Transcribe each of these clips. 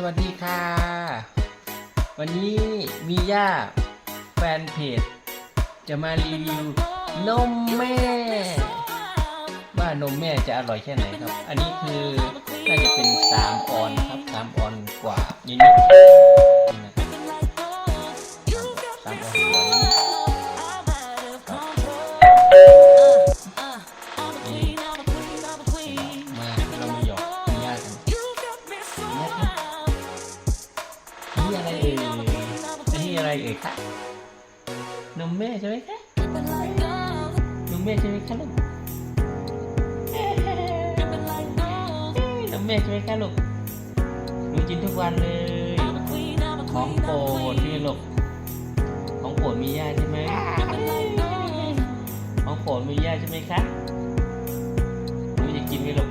สวัสดีค่ะ วันนี้มีย่าแฟนเพจ จะมารีวิวนมแม่ ว่านมแม่จะอร่อยแค่ไหนครับ อันนี้คือน่าจะเป็น3ออนครับ3ออนกว่านิดนี่นะครับสามออนกว่า แม่ใช่ไหมคะนมแม่ใช่ไหมคะลูกน้ำแม่ใช่ไหมคะลูกหนูกินทุกวันเลย ของโปรดนี่ลูกของโปรดมีย่าใช่ไหมของโปรดมีย่าใช่ไหมคะหนูจะกินไหมลูก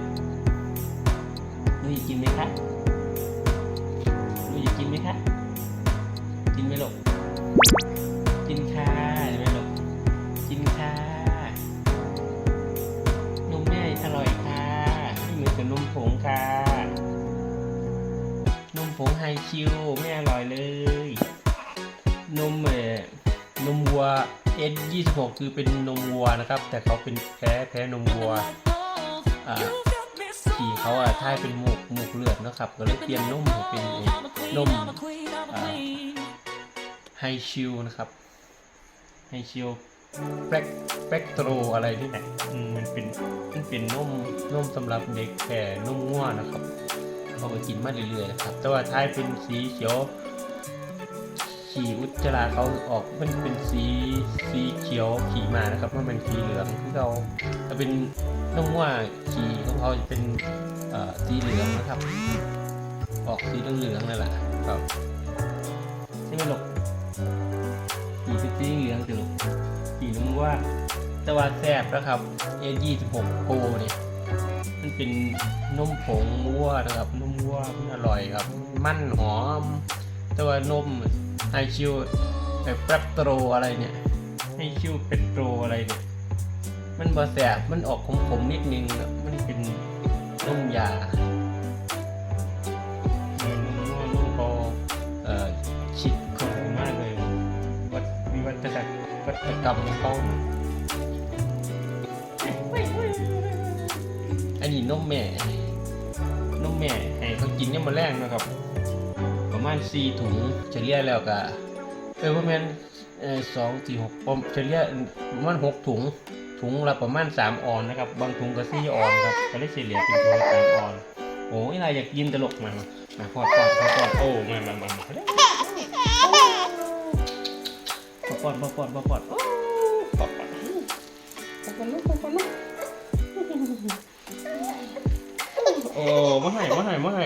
หนูจะกินไหมคะ ไฮคิวไม่อร่อยเลย นมเอ่นมวัว S26 คือเป็นนมวัวนะครับ แต่เขาเป็นแพ้แพ้นมวัวอ่าขี่เขาอะท้ายเป็นหมกหมกเลือดนะครับ ก็เลยเปลี่ยนนมเป็นนมไฮชิวนะครับไฮชิวแบล็กแบล็กโตรอะไรนี่แหละอืมมันเป็นมันเป็นนมนมสำหรับเด็กแก่นมง่วนะครับ เขาก็กินมาเรื่อยๆนะครับ แต่ว่าท้ายเป็นสีเขียวขี่อุจจาระเขาออกมันเป็นสีสีเขียวขี่มานะครับมันเป็นสีเหลืองที่เราถ้าเป็นนมง่วขี่ของเขาจะเป็นสีเหลืองนะครับ ออกสีเหลืองๆนั่นแหละครับใช่ไหมลูกขี่เป็นสีเหลืองจุลูกสีน้ำว่าแต่ว่าแซ่บนะครับ A26 Pro เนี่ย มันเป็นนมผงวัวนะครับนมวัวมันอร่อยครับ มันหอม แต่ว่านมไฮชิวแบบแปรโตรอะไรเนี่ยไฮชิวเปโตรอะไรเนี่ยมันบ่แสบมันออกขมๆนิดนึงมันเป็นนมยาเออนมวัวนมโปเอ่อชิดเขามากเลยวัดวิวัฒนาวัฒกรรมเขา นมแม่นมแม่ให้เขากินเนี่ยามาแรงนะครับ ประมาณสี่ถุงเฉลี่ยแล้วก็เออประมาณเออสองสี่หกปมเฉลี่ยประมาณหกถุงถุงละประมาณสามออนนะครับ บางถุงก็สี่ออนครับก็เลยเฉลี่ยเป็นถุงละสามออนโอ้ยนายอยากกินตลกมามาพอดพอดพอดพอดโอ้มามามามาพอดพอดพอดพอดพอดพอดโอ้พอดพอดพอดพอดลูกพอดพอดลูก โอ้ไม่ให้ไม่ให้มาให้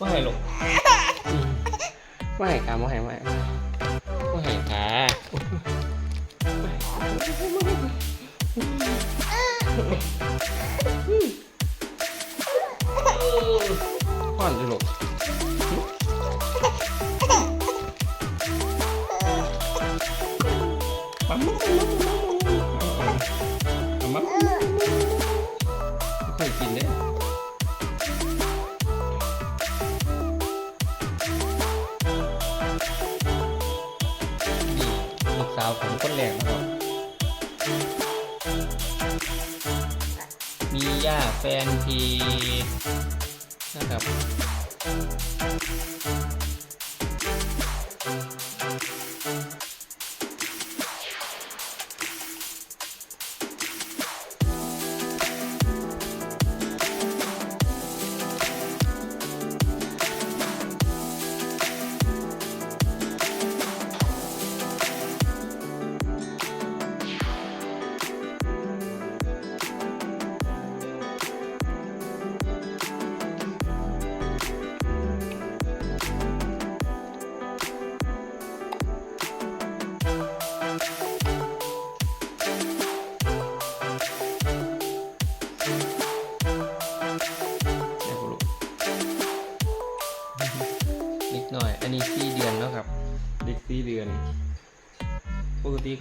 มาให้หรอกไม่ให้ค่ะไม่ให้ไม่ให้ไม่ให้ค่ะพ่อนจะหลบ แฟนเพจนะครับ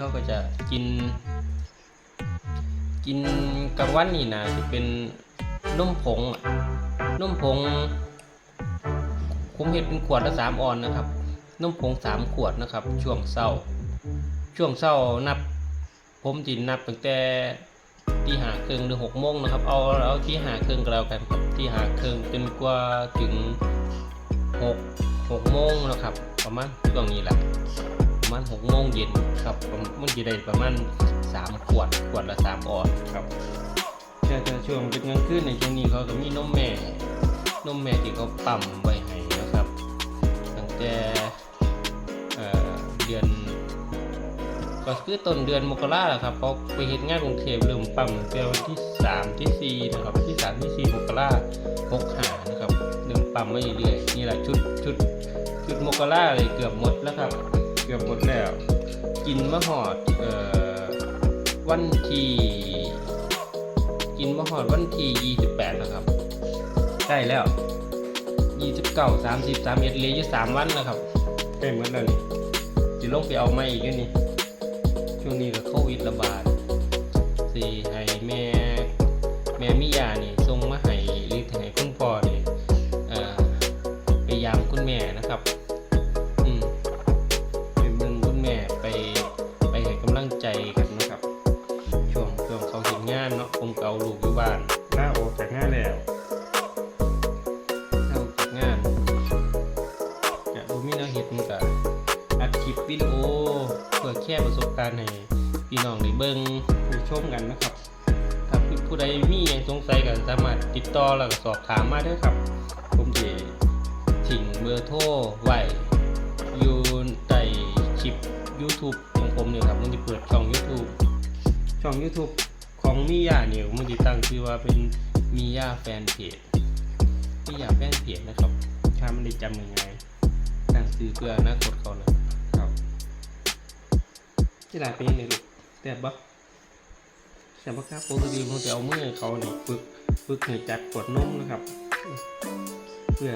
เขาก็จะกิน กินกลางวันนี่นะจะเป็นนมผงอะนมผงผมเห็ดเป็นขวดละสามออนนะครับนมผงสามขวดนะครับ ช่วงเศร้า ช่วงเศร้านับ ผมจินนับตั้งแต่ที่หาเครื่องหรือหกโมงนะครับ เอาเอาที่หาเครื่องก็แล้วกันครับที่หาเครื่องจนกว่าถึงหกหกโมงนะครับ ประมาณช่วงนี้แหละ มาณหกโมงเย็นครับประมาณมันจะได้ประมาณสามขวดขวดละสามออนครับแต่แต่ช่วงเป็นกลางคืนในช่วงนี้เขาก็มีนมแม่นมแม่ที่เขาปั๊มไว้ให้นะครับ ตั้งแต่เดือนก็คือต้นเดือนมกราแหละครับเพราะไปเห็นงานกรุงเทพเริ่มปั๊มตั้งแต่วันที่สามที่สี่นะครับที่สามที่สี่มกราหกหานะครับเริ่มปั๊มมาเรื่อยๆนี่แหละชุดชุดชุดมกราเลยเกือบหมดแล้วครับ กือบหมดแล้ว กินมะหอดเอ่อวันที่กินมะหอดวันที่ยี่สิบแปดแล้วครับใกล้แล้วยี่สิบเก้าสามสิบสามเอ็ดเหลยอยู่สามวันแล้วครับใกล้หมดแล้วนี่จะลงไปเอาไม่อีกนี่ช่วงนี้ก็โควิดระบาดสิให้ ผู้ใดมีหยังสงสัยก็สามารถติดต่อแล้วก็สอบถามมาได้ครับ ผมจะทิ้งเบอร์โทรไว้อยู่ใต้คลิป YouTube ของผมเนี่ยครับ มันจะเปิดช่อง YouTube ช่อง YouTube ของมิยาเนี่ยมันจะตั้งชื่อว่าเป็นมิยาแฟนเพจมิยาแฟนเพจนะครับถ้ามันได้จำยังไงตั้งซื้อเพื่ออนาคตเขานะครับที่หลายเป็นยังไงลูกแต่บบ่ แต่บบ่ครับปกติผมจะเอามือเขาเนี่ยฝึกฝึกให้จัดกดนมนะครับ เพื่อ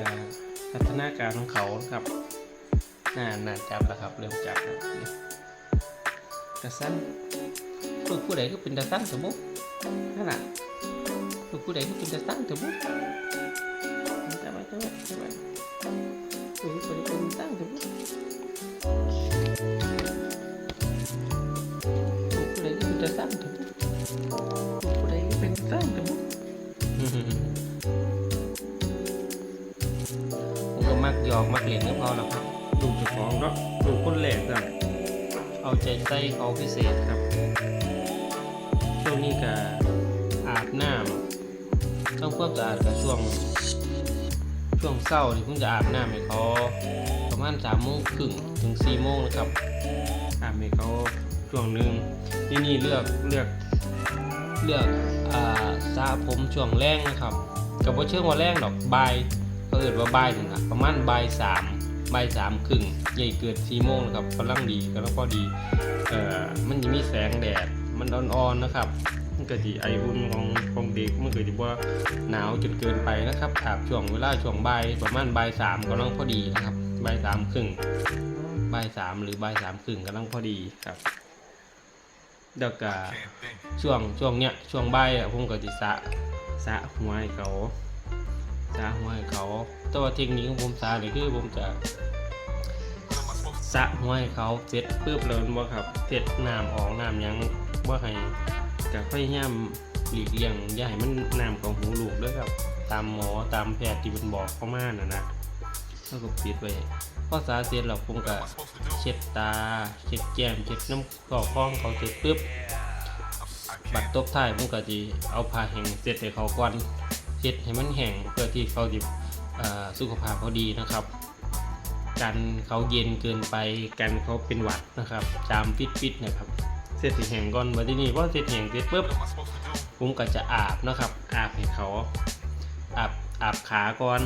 พัฒนาการของเขานะครับน่าน่าจับแล้วครับ เริ่มจับแล้วนี่ตาสั้นลูกผู้ใดก็เป็นตาสั้นสมมุตินั่นแหละลูกผู้ใดก็เป็นตาสั้นสมมุติจับไว้จับไว้จับไว้ Ủa, phải cùng tăng thì bút Ủa, đấy cái bình tăng thì bút Ủa, đấy cái bình tăng thì bút ผมก็มักหยอกมักเล่นกับเขาแหละครับลูกเจ้าของเนาะลูกคนแรกกันเอาใจใส่เขาพิเศษครับช่วงนี้ก็อาบน้ำต้องควบสะอาดกับช่วง ช่วงเช้าที่ผมจะอาบน้ำให้เขาประมาณสามโมงครึ่งถึงสี่โมงนะครับอาบให้เขาช่วงหนึ่งที่นี่เลือกเลือก เลือกอ่าสระผมช่วงแรงนะครับกับว่าเชื่อว่าแรงดอกบ่ายเขาเอิดว่าบ่ายนี่นะประมาณบ่ายสามบ่ายสามครึ่งใหญ่เกิดสี่โมงนะครับกำลังดีกำลังพอดีเอ่อมันจะมีแสงแดดมันอ่อนๆนะครับมันก็ดีไออุ่นของของเด็กมันก็ดีว่าหนาวจนเกินไปนะครับอาบช่วงเวลาช่วงบ่ายประมาณบ่ายสามกำลังพอดีนะครับบ่ายสามครึ่งบ่ายสามหรือบ่ายสามครึ่งกำลังพอดีครับ เดี๋ยวก็ช่วงช่วงเนี้ยช่วงบ่ายอะผมก็จะสระสระหัวให้เขาสระหัวให้เขา แต่ว่าเทคนิคของผมสระนี่คือผมจะสระหัวให้เขาเสร็จปุ๊บเลยว่าครับเสร็จน้ำออกน้ำหยังว่าให้ก็พยายามหลีกเลี่ยงอย่าให้มันน้ำของหูลูกด้วยครับ ตามหมอตามแพทย์ที่มันบอกเข้ามานะนะ ก็ปิดไว้พอสาเสร็จแล้วผมก็เช็ดตา เช็ดแก้ม เช็ดน้ำข้อข้องเขาเสร็จปุ๊บ บัดตบท้ายผมก็จะเอาผ้าแห้งเสร็จให้เขาก่อนเช็ดให้มันแห้งเพื่อที่เขาจะสุขภาพเขาดีนะครับ กันเขาเย็นเกินไป กันเขาเป็นหวัดนะครับ จามฟิตฟิตๆนะครับ เสร็จแห้งก่อนมาที่นี่พอเสร็จแห้งเสร็จปุ๊บ ผมก็จะอาบนะครับ อาบให้เขาอาบอาบขาก่อน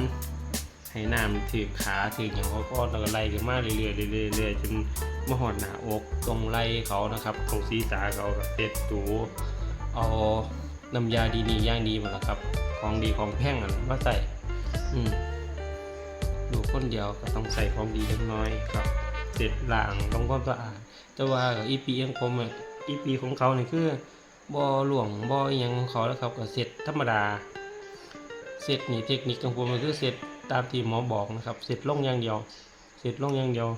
ให้น้ำถือขาถืออย่างเขาก็แล้วก็ไล่กันมาเรื่อยๆเรื่อยๆเรื่อยๆจนมาหอดหน้าอกตรงไหล่เขานะครับตรงศีรษะเขาก็เสร็จถูเอาน้ำยาดีนี่ย่างดีหมดแล้วครับ ของดีของแพงอะมาใส่อืมดูคนเดียวก็ต้องใส่ของดีเล็กน้อยครับเสร็จล้างทำความสะอาดแต่ว่าอีพีของผมอีพีของเขาเนี่ยคือบ่หลวงบ่อยังของเขาแล้วครับก็เสร็จธรรมดาเสร็จนี่เทคนิคของผมก็คือเสร็จ ตามที่หมอบอกนะครับ เสร็จลงอย่างเดียว เสร็จลงอย่างเดียว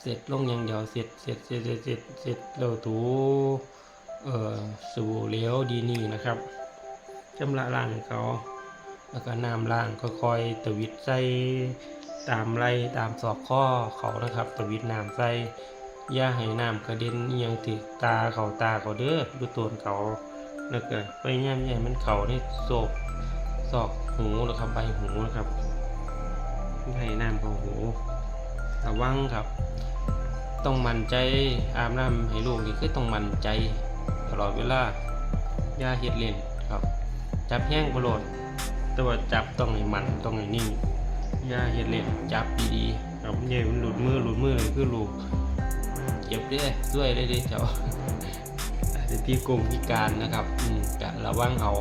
เสร็จลงอย่างเดียว เสร็จ เสร็จ เสร็จ เสร็จ เสร็จเสร็จแล้วถูเอ่อสูบเหลวดีนี่นะครับชำระล้างเขา แล้วก็น้ำล้างค่อยๆตวิดใส่ตามไรตามศอกข้อเขานะครับ ตวิดน้ำใส่ย่าให้น้ำกระเด็นอิหยังถึกตาเขาตาเขาเด้อดูตัวเขาแล้วก็พยายามอย่าให้มันเขาในโศก ศอกหูนะครับใบหูนะครับให้น้ำเขาหูระวังครับ ต้องมั่นใจอาบน้ำให้ลูกนี่คือต้องมั่นใจ ตลอดเวลาอย่าเฮ็ดเล่นครับ จับแห้งประโลดแต่ว่าจับต้องให้มันต้องให้นิ่งอย่าเฮ็ดเล่นจับดีๆครับอย่าให้มันหลุดมือหลุดมือคือลูกเจ็บเด้อด้วยได้ด้อเจ้าอาจจะพี่กลมพิการนะครับ อืมกะระวังเอา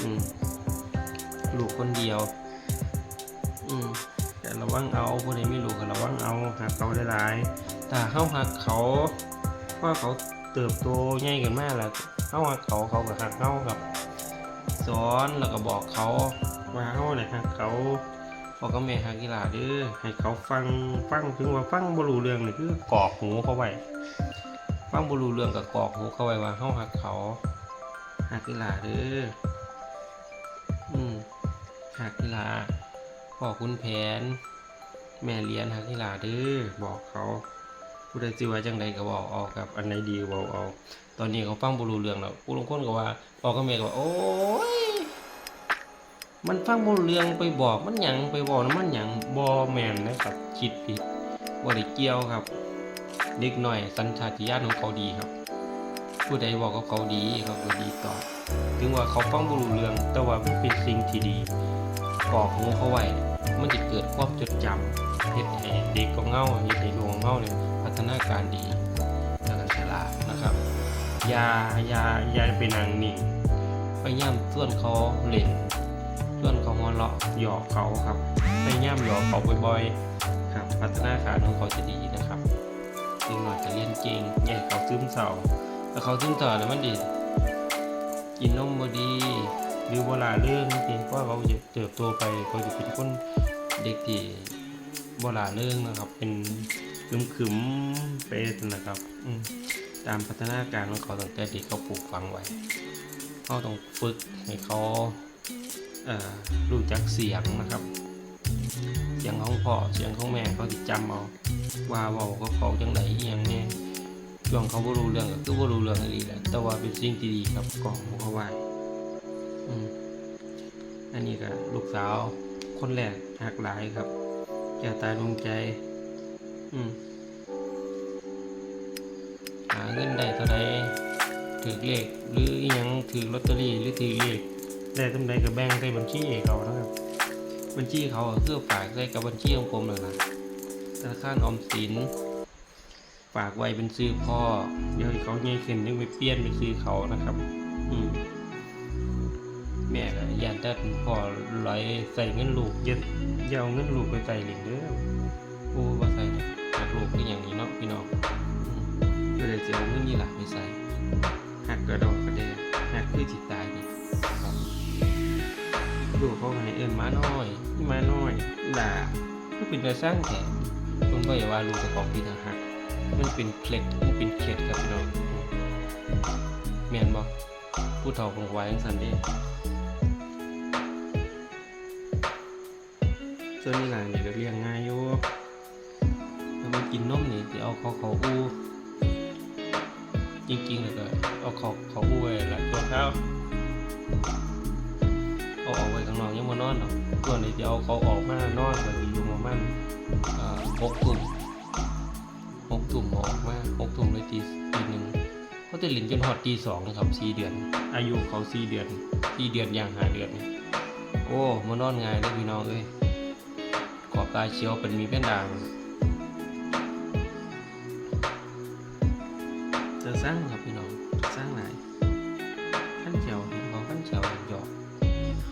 อืม ลูกคนเดียว อืมกะระวังเอาผู้ใดไม่ลูกก็ระวังเอาหักเขาหลายๆถ้าเฮาหักเขาเพราะเขาเติบโตใหญ่กันมากแล้วเฮาหักเขาเขาก็หักเฮาครับสอนแล้วก็บอกเขาว่าเฮาเนี่ยฮักเขาบอกกับแม่ฮักกีฬาเด้อให้เขาฟังฟังถึงว่าฟังบรูเรื่องนี่คือกรอกหูเขาไว้ฟังบรูเรื่องก็กรอกหูเขาไว้ว่าเฮาฮักเขาฮักกีฬาเด้ออืม ฮักกีฬาพ่อคุณแผน แม่เลี้ยนฮักกีฬาเด้อบอกเขาผู้ใดสิว่าจังใดก็บอกเอาครับอันไหนดีบอกเอาตอนนี้เขาฟังบ่รู้เรื่องแล้วผู้ลงคนก็ว่าพ่อกับแม่ก็ว่าโอ้ยมันฟังบ่รู้เรื่องไปบอกมันหยังไปบอกมันหยังบ่แม่นนะครับคิดผิดบ่ได้เกี่ยวครับเด็กหน้อยสัญชาติญาณของเขาดีครับ ผู้ใดบอกกับเขาดีเขาก็ดีตอบถึงว่าเขาฟังบ่รู้เรื่องแต่ว่ามันเป็นสิ่งที่ดี กรอกหูเขาไว้ มันจะเกิดความจดจำเฮ็ดให้เด็กของเฮาเฮ็ดให้ลูกของเฮาเนี่ยพัฒนาการดีแล้วก็ฉลาดนะครับยายายาไปนั่งนิ่งพยายามส่วนเขาเล่นส่วนเขาหัวเราะหยอกเขาครับพยายามหยอกเขาบ่อยๆ ครับ พัฒนาการของเขาจะดีนะครับเด็กหน่อยจะเรียนเก่งใหญ่เขาซึมเศร้าแล้วเขาซึมเศร้าแล้วมันดีกินนมบ่ดี หรือเวลาเรื่องจริงเพราะเขาจะเติบโตไปเขาจะเป็นคนเด็กที่โบราเรื่องนะครับ เป็นคึมคึมๆเป็นนะครับตามพัฒนาการของเขาตั้งแต่เด็กเขาปลูกฝังไว้เขาต้องฝึกให้เขาเรู้จักเสียงนะครับ เสียงของพ่อเสียงของแม่เขาติดจำเอาว่าเว่าก็เขาจังไหนอย่างเนี้ยช่วงเขาบ่รู้เรื่องก็คือบ่รู้เรื่องอะไรแหละแต่ว่าเป็นสิ่งที่ดีครับกล่องของเขาไว้ อันนี้ก็ลูกสาว คนแรกหักหลายครับแกตายดวงใจ อืมหาเงินได้เท่าใดถือเลขหรืออยังถือลอตเตอรี่หรือถือเลขได้ทำใดก็แบ่งใส่บัญชีเขานะครับ บัญชีเขาก็คือฝากใส่กับบัญชีของผมเลยนะธนาคารออมสิน ฝากไว้เป็นซื้อพ่อ เดี๋ยวเขาใหญ่ขึ้นยังไปเปลี่ยนเป็นซื้อเขานะครับ อืม แม่ก็ยานแต่พ่อลอยใส่เงินลูกยอะอย่าเอาเงินลูกไปใส่เหรียญเด้อโอ้ว่าใส่หักลูกเป็นอย่างนี้เนาะพี่น้องก็เลยจะเอาเงินนี่หลักไปใส่หักกระดอกกระเดยหักคือจิตตายนี่ครับดูเขาให้เอิ้นมาน้อยนี่มาน้อยด่าก็เป็นแต่สร้างแถมคนก็อย่าว่าลูกกับของพี่ทางหักมันเป็นเคล็ดมันเป็นเคล็ดครับพี่น้องแม่นบ่ผู้เฒ่าคงไว้ยังสันเดย์ ส่วนนี้หลานนี่ก็เลี้ยงง่ายอยู่แล้วมันกินนมนี่ที่เอาเขาเขาอู้จริงๆเลยก็เอาเขาเขาอู้ไว้แหละตัวเขาเอาออกไว้ข้างนอกยังมานอนเนาะส่วนนี้จะเอาเขาออกมานอนก็จะอยู่มาณเอ่อหกทุ่มหกทุ่มออกมาหกทุ่มเลยตีตีหนึ่งเขาจะหลินจนหอดตีสองนะครับสี่เดือน อายุเขาสี่เดือนสี่เดือนอย่างหาเดือนโอ้มานอนง่ายเลยพี่น้องเอ้ย ขอบตาเชียวเป็นมีแผ่นด่างจะสร้างครับพี่น้องสร้างไหลายขั้นเฉียวเห็นเขาขั้นเฉียวหยอก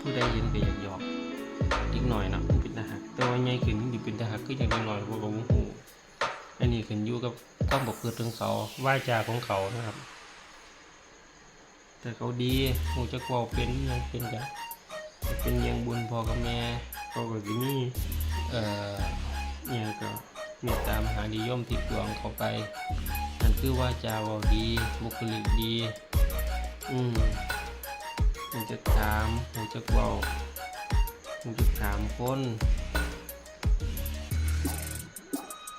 ผู้ใดเห็นก็อยากหยอกอีกหน่อยนะมันเป็นทหารแต่ว่าใหญ่ขึ้นนี่เป็นทหารก็ย่างน้อยๆพวกเราหูอันนี้ขึ้นอยู่กับความบอกเกิดของเขาว่าจาของเขานะครับ แต่เขาดีหูจะกว่าเป็นนะเป็นกันเป็นเลี้ยงบุญพอกับแม่เขาก็สิมี เอ่อเนี่ยก็เมตตามหานิยมติดดวงเข้าไปนั่นคือว่าจาวาดี บุคลิกดี อืมมันจะถามมันจะเว้ามันจะถามคน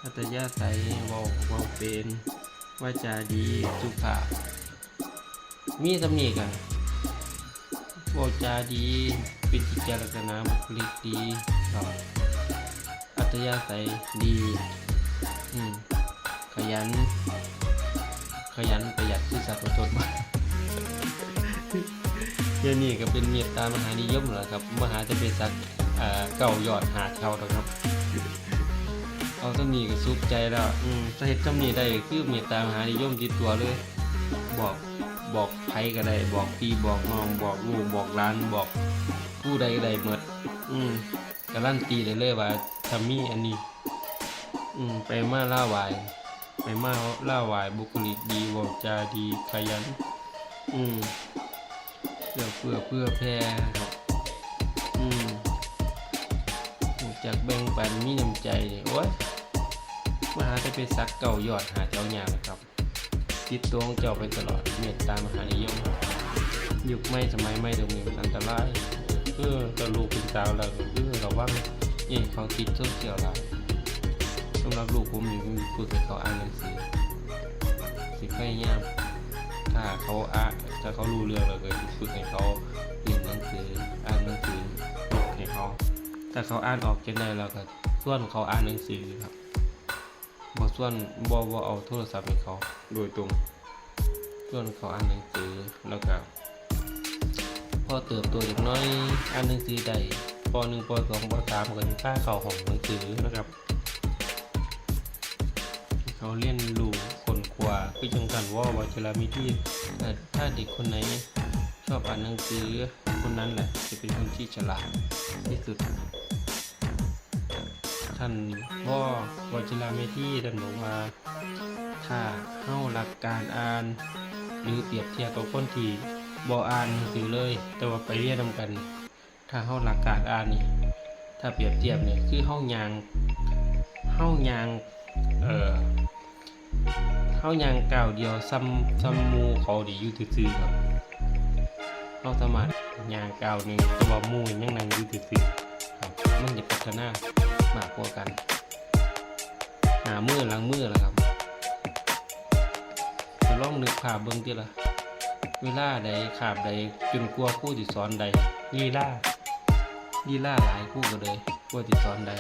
อัตยาศัยเว้าเว้าเป็นว่าจาดีสุภาพมีสำนีกันโอจาดี เป็นกิจลักษณะบุคลิกดีครับ อัตยาศัยดี อืม ขยัน ขยันประหยัดที่สัตว์อดทนมากเดี๋ยวนี้ก็เป็นเมตตามหานิยมแล้วครับ มหาจะเป็นสักอ่าเก่ายอดหาเขาแล้วครับ เอาตำนี้ก็สุขใจแล้ว อืมถ้าเห็นตำนี้ได้คือเมตตามหานิยมติดตัวเลย บอกบอกใครก็ได้บอกพี่บอกน้องบอกลูกบอกร้านบอกผู้ใดก็ได้หมด อืม การันตีได้เลยว่าถ้ามีอันนี้ อืมไปมาล่าวาย ไปมาล่าวาย บุคลิกดีวาจาดีขยัน อืมเพื่อเพื่อเพื่อแพร่ครับอืมจากแบ่งปันมีน้ำใจโอ้ยมหาจะไปซักเก่ายอดหาเจ้าหยาเลยครับ ติดตัวของเจ้าไปตลอดเมตตามหานิยมยุคไม่สมัยไม่ตรงนี้มันอันตรายเออตะลูกเป็นสาวแล้วก็คือ ระวังนี่เขาติดโซเชียลหลายสำหรับลูกผมนี่ผมฝึกให้เขาอ่านหนังสือสิพยายามถ้าเขาอ่านถ้าเขารู้เรื่องแล้วก็สิฝึกให้เขาเรียนหนังสืออ่านหนังสือให้เขาถ้าเขาอ่านออกจะได้แล้วก็ส่วนเขาอ่านหนังสือครับบอส่วนบอบอเอาโทรศัพท์ให้เขาโดยตรงส่วนเขาอ่านหนังสือแล้วก็พอเติบโตเด็กน้อยอ่านหนังสือได้ ปหนึ่งปสองปสามก็จะค่าเข้าห้องหนังสือนะครับ เขาเรียนรู้คนขวาคือจังกันว่าวัชรามีที่แต่ถ้าเด็กคนไหนชอบอ่านหนังสือคนนั้นแหละจะเป็นคนที่ฉลาดที่สุด ท่านพ่อวชิราเมธีท่านบอกว่าถ้าเข้าหลักการอ่าน หรือเปรียบเทียบกับคนที่บ่อ่านหนังสือเลย แต่ว่าไปเรียนนำกัน ถ้าเข้าหลักการอ่านนี่ ถ้าเปรียบเทียบเนี่ยคือเข้ายางเข้ายางเอ่อเข้ายางก้าวเดียวซ้ำซ้ำมูเขาดีอยู่ซื่อๆครับเราสามารถยางก้าวหนึ่งแตัวามูยังนั่งอยู่ซื่อๆครับมันจะพัฒนามากกว่ากันหามือหลังมือแล้วครับจะลองนึกภาพเบิ่งติละเวลาใดขาบใดจนกลัวครู่ที่สอนใดลีลา ลีลาหลายคู่ก็เลยกลัวที่สอนใด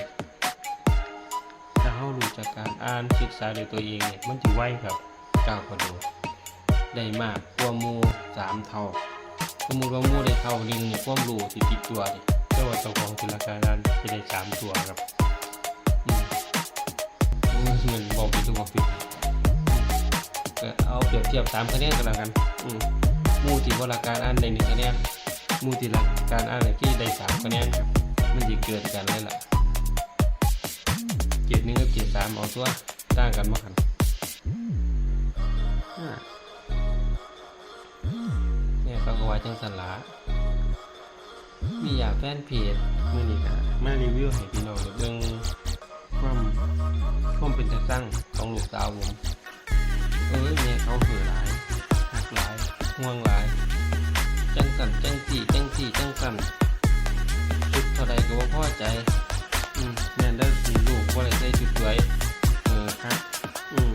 ถ้าเฮารู้จากการอ่านศึกษาด้วยตัวเองเนี่ยมันจะไวครับก้าวกระโดดได้มากกว่ามูสามเท่าสมมติว่ามูได้เท่าหนึงเนี่ยความรู้ที่ติดตัวนี่แต่ว่าเจ้าของจินตนาการจะได้สามตัวครับอืมเงินบอกผิดตัวบอกผิดเอาเปรียบเทียบสามคะแนนกันแล้วกัน อืมหมู่ที่วราการอ่านได้หนึ่งคะแนน มู่ที่หลักการอ่านที่ได้สามคะแนนครับมันจะเกินกันเลยล่ะเกียรหนึ่งกับเกียรสามเอาตัวต่างกันมากันอ่าเนี่ยเขาก็ว่าจังสันละมีอยากแฟนเพจมื่อนี้ก็มารีวิวให้พี่น้องด้เบิ่งความความเป็นตาตั้งของลูกสาวผม เออเนี่ยเขาเหือหลายหักหลายห่วงหลาย จังสันจังสี่จังสี่จังสันชุดเท่าใดก็ว่าพอใจอืมแม่นได้สีลูกว่าอะไรใส่ชุดสวยเออครับอืม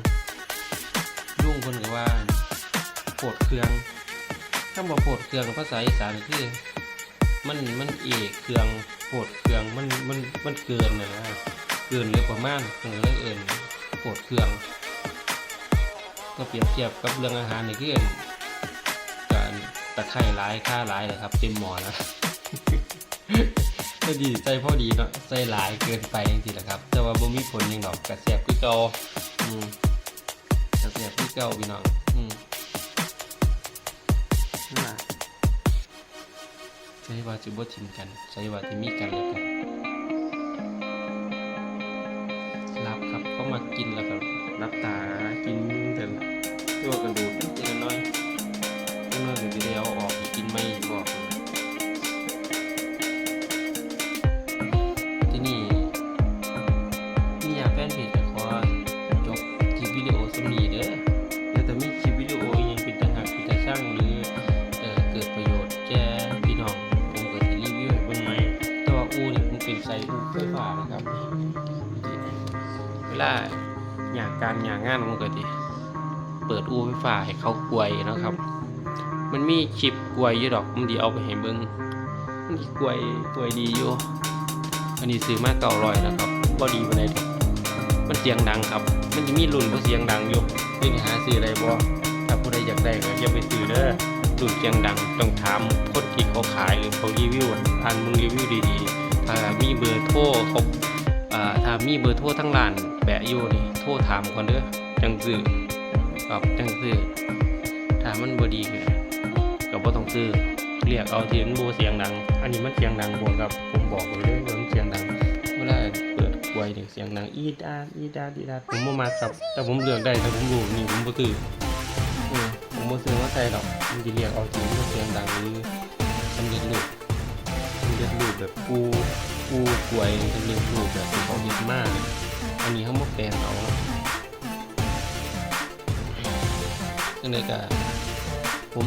ลุงคนก็ว่าโผดเครื่องถ้าบอกโผดเครื่องภาษาอีสานคือมันมันเอกเครื่องโผดเครื่องมันมันมันเกินนะนะเกินเลยประมาณเออเรื่องเอินปวดเครื่องก็เปรียบเทียบกับเรื่องอาหารนี่คือ ตะไคร่ร้ายค่าร้ายเลยครับ เต็มหมอแล้วก็ดีใจพอดีเนาะใจหลายเกินไปจริงๆนะครับ แต่ว่าบ่มีผลยังดอกกระแสบคือเก่าอืมกระแสบคือเก่าพี่น้องอืมใช่ว่าสิบ่ทิ้งกันใช่ว่าจะมีกันแล้วกัน ใส่อูไฟฟ้านะครับ เวลาอยากการอยากงานมันก็ดีเปิดอูไฟฟ้าให้เขากวยนะครับ มันมีชิปกวยอยู่ดอกมันดีเอาไปให้เบิ้งมันสิกวยกวยดีอยู่อันนี้ซื้อมาเก่าร้อยนะครับบ่ดีปานดอกมันเสียงดังครับ มันจะมีรุ่นบ่เสียงดังอยู่นี่หาซื้ออะไรบ่ถ้าผู้ใดอยากได้ก็อย่าไปซื้อเด้อรุ่นเสียงดังต้องถามคนที่เขาขายหรือเขารีวิวอ่านมึงรีวิวดีๆ ถ้ามีเบอร์โทรเขาถ้ามีเบอร์โทรทั้งร้านแปะอยู่นี่โทรถามก่อนเด้อจังซื้อครับจังซื้อถ้ามันบ่ดีก็บ่ต้องซื้อเรียกเอาเที่มันโบเสียงดัง อันนี้มันเสียงดังบวกกับผมบอกเลยว่ามันเสียงดังเวลาเปิดกวยเนี่ยเสียงดังอีดาอีดาดอีดาผมบ่มาครับ แต่ผมเลือกได้แต่ผมรู้นี่ผมบ่ซื้อผมบ่ซื้อว่าใส่ดอกมันจะเรียกเอาเที่มันเสียงดังหรือสำเร็จรูป เร็จรูปแบบกูกูกวยสำเร็จรูปแบบที่เขาเฮ็ดมาอันนี้เขามาแปลงเอาจังไดก็ผม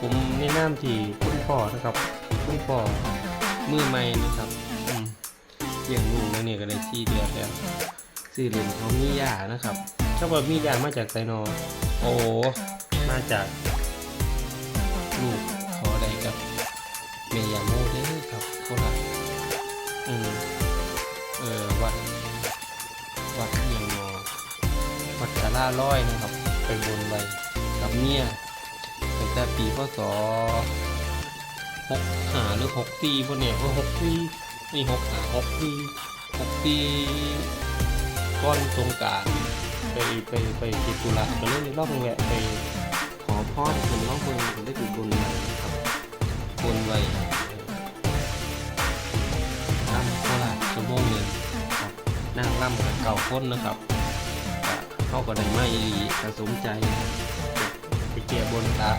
ผมแนะนำที่คุณพ่อนะครับคุณพ่อมือใหม่นะครับอืมเลี้ยงลูกแล้วเนี่ยก็ได้ที่เดือนแล้วซื้อเหรียญเขามียานะครับถ้าว่ามียามาจากไซนอโอ้มาจาก ออวัดวัดเอียงนอวัดสาราร้อยนะครับ ไปบนไว้กับเมียตั้งแต่ปีพศหกหาหรือหกปีพวกเนี่ยว่าหกปีนี่หกหาหกปีหกปีก้อนสงกรารไปไปไปติดตุลาไปเล่นรอบแวะไปขอพรคนน้องเมืองได้ถูกบนไว้ครับบนไว้ นั่งล่ำกับเก่าค้นนะครับเข้าก็ได้ไมาอีหลีก็สมใจไปเกียบนตา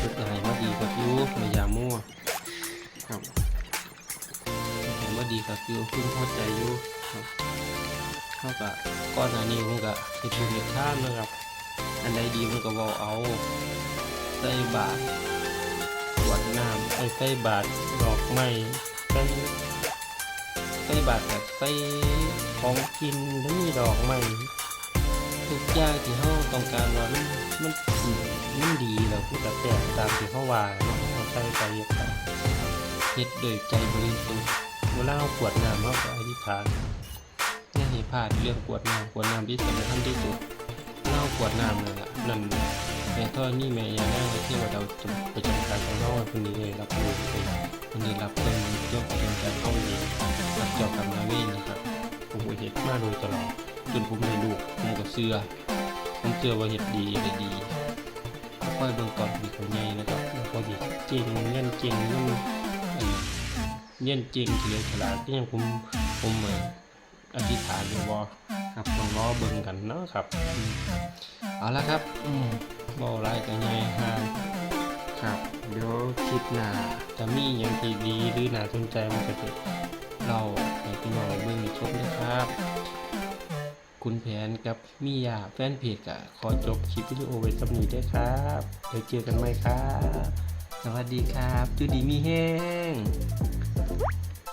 จุดไหนว่าดีกับยูไม่ยามั่วครับเห็นว่าดีกับยูพึ่งเข้าใจยูครับเท่ากับก้อนอันนี้มก็เห็ดบุญเห็ดท่านนะครับ อันใดดีผมก็บอกเอาใส่บาทกวดน้ำไอ้ใส่บาทดอกไม้ใส่ใส่บาทแบบใส่ของกินแล้วมีดอกไม้ทุกอย่างที่เขาต้องการว่ามันมันมันดีแล้วคือแบบแต่ตามที่เขาว่าเนาะเขาใส่ใจเฮ็ดตาเฮ็ดด้วยใจบริสุทธิ์เวลาเรากวดน้ำเขาก็อธิษฐานอย่าให้พลาดเรื่องกวดน้ำกวดน้ำที่สำคัญที่สุดเรากวดน้ำนั่นแหละนั่นแม่ท่อนี่แม่ยาแน่ที่ว่าเราจะประจำการของเราคนนี้เลยรับรู้ไปคนนี้รับเพิ่มยกประจำการเข้าเองรับเจ้ากรรมนายเวรนะครับผมก็เห็นมาโดยตลอดจนผมได้ลูกผมก็เชื่อผมเชื่อว่าเห็ดดีได้ดีค่อยเบิ่งก่อนมีคนใหญ่นะครับแล้วพอดีเก่งเงี้ยนเก่งเงี้ยนอันเงี้ยนเก่งเฉลียวฉลาดก็ยังผมผมเหมือนอธิษฐานอยู่ว่าครับต้องรอเบิ่งกันเนาะครับอืมเอาละครับอืมบ่ไรกันไงฮะครับเดี๋ยวคลิปหน้าจะมีอย่างที่ดีหรือน่าสนใจมันก็จะ เราให้พี่น้องเบิ่งชมนะครับ คุณแผนกับมิยาแฟนเพจก็ขอจบคลิปวิดีโอไว้สำหนีด้วยครับเดี๋ยวเจอกันใหม่ครับ สวัสดีครับจุดีมีแห้ง